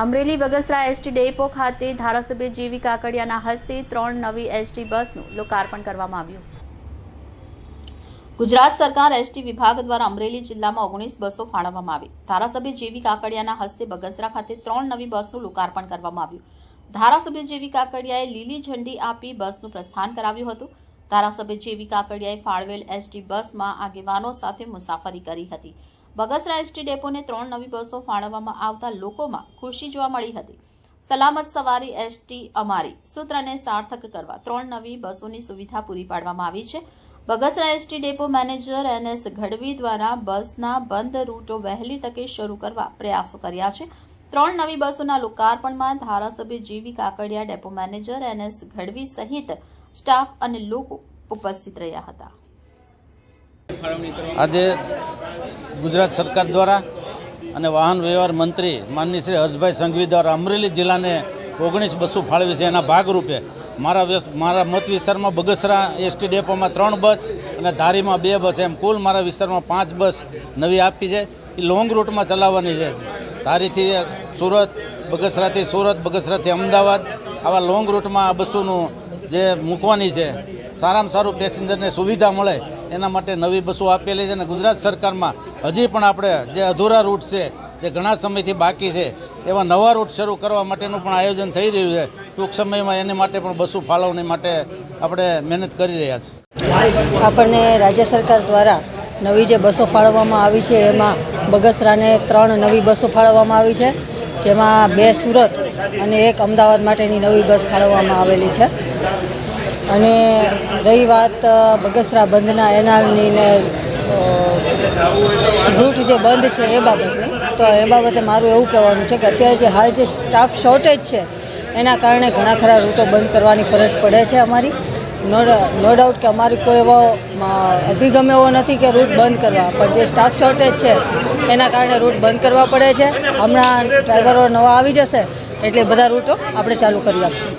Amreli Bagasara ST depot ખાતે ધારાસભ્ય જીવી કાકડિયાના હસ્તે ત્રણ નવી એસટી બસનું લોકાર્પણ કરવામાં આવ્યું. ગુજરાત સરકાર એસટી વિભાગ દ્વારા અમરેલી જિલ્લામાં ઓગણીસ બસો ફાળવવામાં આવી. ધારાસભ્ય જેવી કાકડિયાના હસ્તે બગસરા ખાતે ત્રણ નવી બસનું લોકાર્પણ કરવામાં આવ્યું. ધારાસભ્ય જેવી કાકડિયાએ લીલી ઝંડી આપી બસનું પ્રસ્થાન કરાવ્યું હતું. ધારાસભ્ય જેવી કાકડિયાએ ફાળવેલ એસટી બસમાં આગેવાનો સાથે મુસાફરી કરી હતી. બગસરા એસટી ડેપોને ત્રણ નવી બસો ફાળવવામાં આવતા લોકોમાં ખુશી જોવા મળી હતી. સલામત સવારી એસટી અમારી સૂત્રને સાર્થક કરવા ત્રણ નવી બસોની સુવિધા પૂરી પાડવામાં આવી છે. Bagasara ST depot manager N S Gadhvi દ્વારા બસના બંધ રૂટો વહેલી તકે શરૂ કરવા પ્રયાસો કર્યા છે. ત્રણ નવી બસોના લોકાર્પણમાં ધારાસભ્ય J V Kakadiya, depot manager N S Gadhvi સહિત સ્ટાફ અને લોકો ઉપસ્થિત રહ્યા હતા. આજે ગુજરાત સરકાર દ્વારા અને વાહન વ્યવહાર મંત્રી માનની શ્રી હર્ષભાઈ સંઘવી દ્વારા અમરેલી જિલ્લાને ઓગણીસ બસો ફાળવી છે. એના ભાગરૂપે મારા મારા મત વિસ્તારમાં બગસરા એસટી ડેપોમાં ત્રણ બસ અને ધારીમાં બે બસ. એમ કુલ મારા વિસ્તારમાં પાંચ બસ નવી આપી છે. એ લોંગ રૂટમાં ચલાવવાની છે. ધારીથી સુરત, બગસરાથી સુરત, બગસરાથી અમદાવાદ આવા લોંગ રૂટમાં આ બસોનું જે મૂકવાની છે, સારામાં સારું પેસેન્જરને સુવિધા મળે એના માટે નવી બસો આપેલી છે અને ગુજરાત સરકારમાં હજી પણ આપણે જે અધૂરા રૂટ છે, જે ઘણા સમયથી બાકી છે, એવા નવા રૂટ શરૂ કરવા માટેનું પણ આયોજન થઈ રહ્યું છે. ટૂંક સમયમાં એની માટે પણ બસો ફાળવણી માટે આપણે મહેનત કરી રહ્યા છીએ. આપણને રાજ્ય સરકાર દ્વારા નવી જે બસો ફાળવવામાં આવી છે, એમાં બગસરાને ત્રણ નવી બસો ફાળવવામાં આવી છે, જેમાં બે સુરત અને એક અમદાવાદ માટેની નવી બસ ફાળવવામાં આવેલી છે. અને રહી વાત બગસરા બંધના એનાલની ને રૂટ જે બંધ છે એ બાબતની, તો એ બાબતે મારું એવું કહેવાનું છે કે અત્યારે જે હાલ જે સ્ટાફ શોર્ટેજ છે, એના કારણે ઘણા ખરા રૂટો બંધ કરવાની ફરજ પડે છે અમારી. નો નો ડાઉટ કે અમારી કોઈ એવો અભિગમ એવો નથી કે રૂટ બંધ કરવા, પણ જે સ્ટાફ શોર્ટેજ છે, એના કારણે રૂટ બંધ કરવા પડે છે. હમણાં ડ્રાઈવરો નવા આવી જશે, એટલે બધા રૂટો આપણે ચાલુ કરી આપશું.